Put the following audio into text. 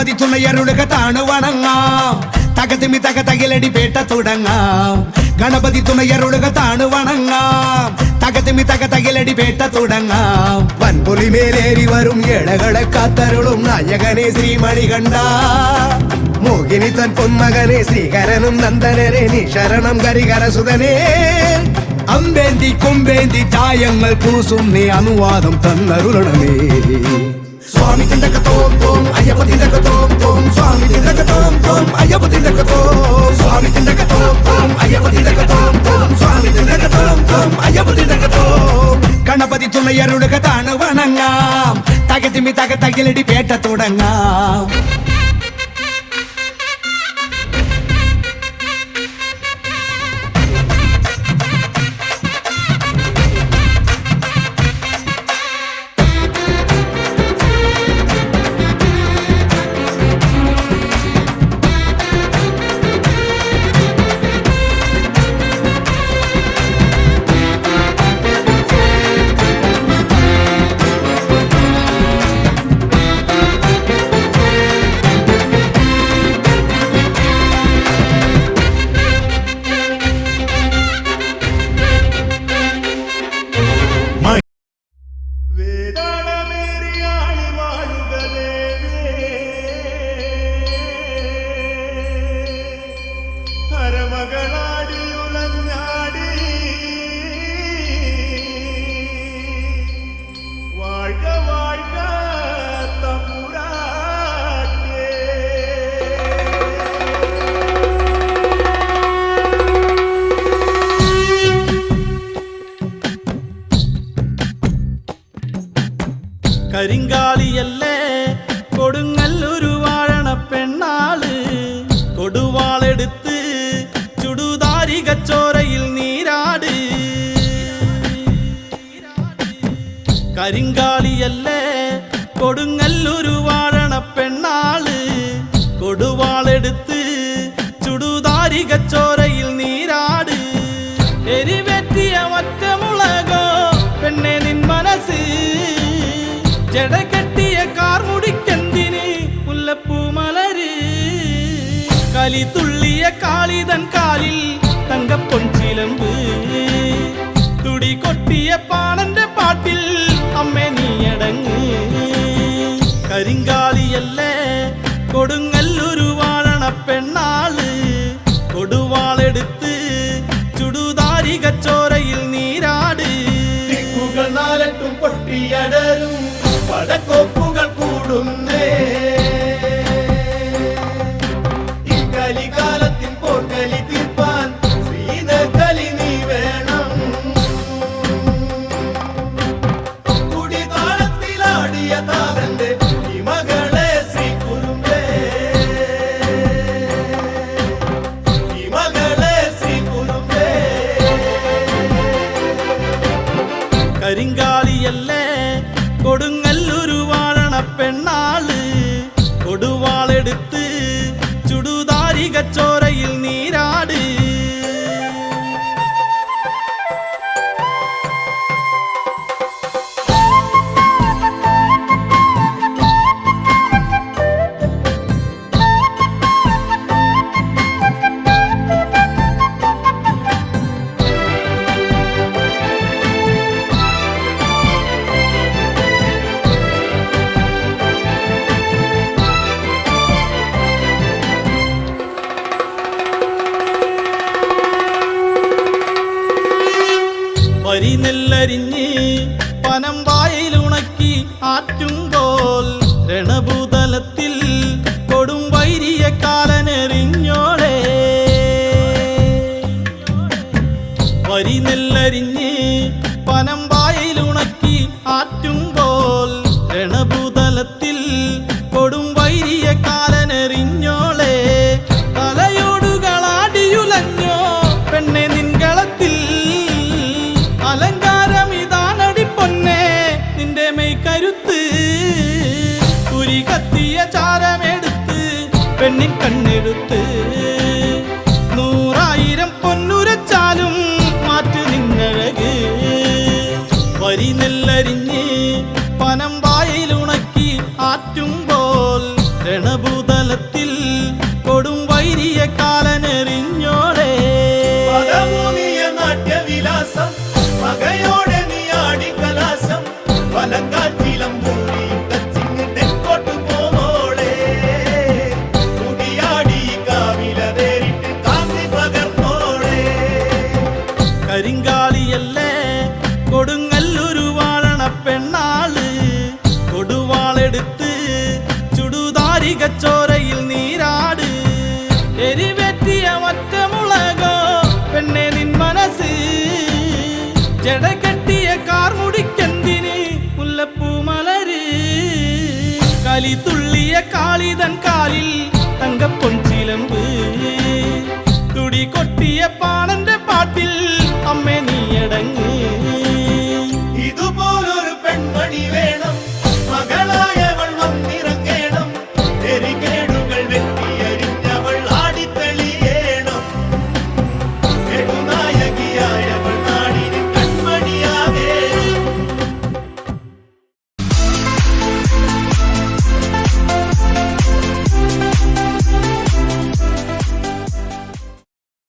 గణపతి తునయ్యరుడుగ తాను వనంగా తగతిమి తగ తగిలడి పేట చూడంగా గణపతి తునయ్యరుడుగ తాను వనంగా தகத்துமி தக தகிலடி பேட்ட தொடங்காம். வன்புலி மேலேறி வரும் ஏழகளை காத்தருளும் நாயகனே ஸ்ரீமணி கண்டா மோகினி தன் பொன்மகனே ஸ்ரீகரனும் நந்தனரே நீ சரணம் கரிகர சுதனே அம்பேந்தி கொம்பேந்தி தாயங்கள் பூசும் நீ அனுவாதம் தன்னருளனமே. சுவாமி தண்டகத்தோ అయ్యప్ప తిండక తోం తోం స్వామి తిండక తోం తోం అయ్యప్ప తిండక తోం స్వామి తిండక తోం తోం అయ్యప్ప తిండక తోం తోం స్వామి తిండక తోం తోం అయ్యప్ప తిండక తోం గణపతి తులయ్యరుడుగ తాను వనంగా తగతిమి తగ తగిలడి పేట తోడంగా കരിങ്കാലിയല്ലേ? കൊടുങ്ങല്ലൊരു വാഴണ പെണ്ണാൾ. കൊടുവാളെടുത്ത് ചുടുതാരി കച്ചോരയിൽ നീരാട്. കരിങ്കാലിയല്ലേ? കൊടുങ്ങല്ലൊരു വാഴണ പെണ്ണാൾ. കൊടുവാളെടുത്ത് ചുടുതാരി കച്ചോരയിൽ നീരാട്. എരിവെറ്റിയ ഒറ്റമുളകോ எடை கட்டிய கார் முடிக்கந்தினி முல்லப்பூ மலரு. களி துள்ளிய காளிதன் காலில் தங்க பொன் சிலம்பு. துடி கொட்டிய பாடன்ற பாட்டில் கொடுங்காலி அல்ல. கொடுங்க കരിഞ്ഞ് പനം വായിലുണക്കി ആറ്റും பெண்ணின் கண்ணெடுத்து மச்சோரையில் நீராடு. எரிவெற்றிய ஒத்த முழகோ பெண்ணே நின் மனசு. ஜட கட்டிய கார் முடிக்கந்தினி முல்லப்பூ மலரு. களி துள்ளிய காளிதன் காலில் தங்க பொன் சிலம்பு. துடி கொட்டிய பாடன்ற பாட்டில் அம்மே நீ அடங்கு. இது போல் ஒரு பெண்மணி வேணும்.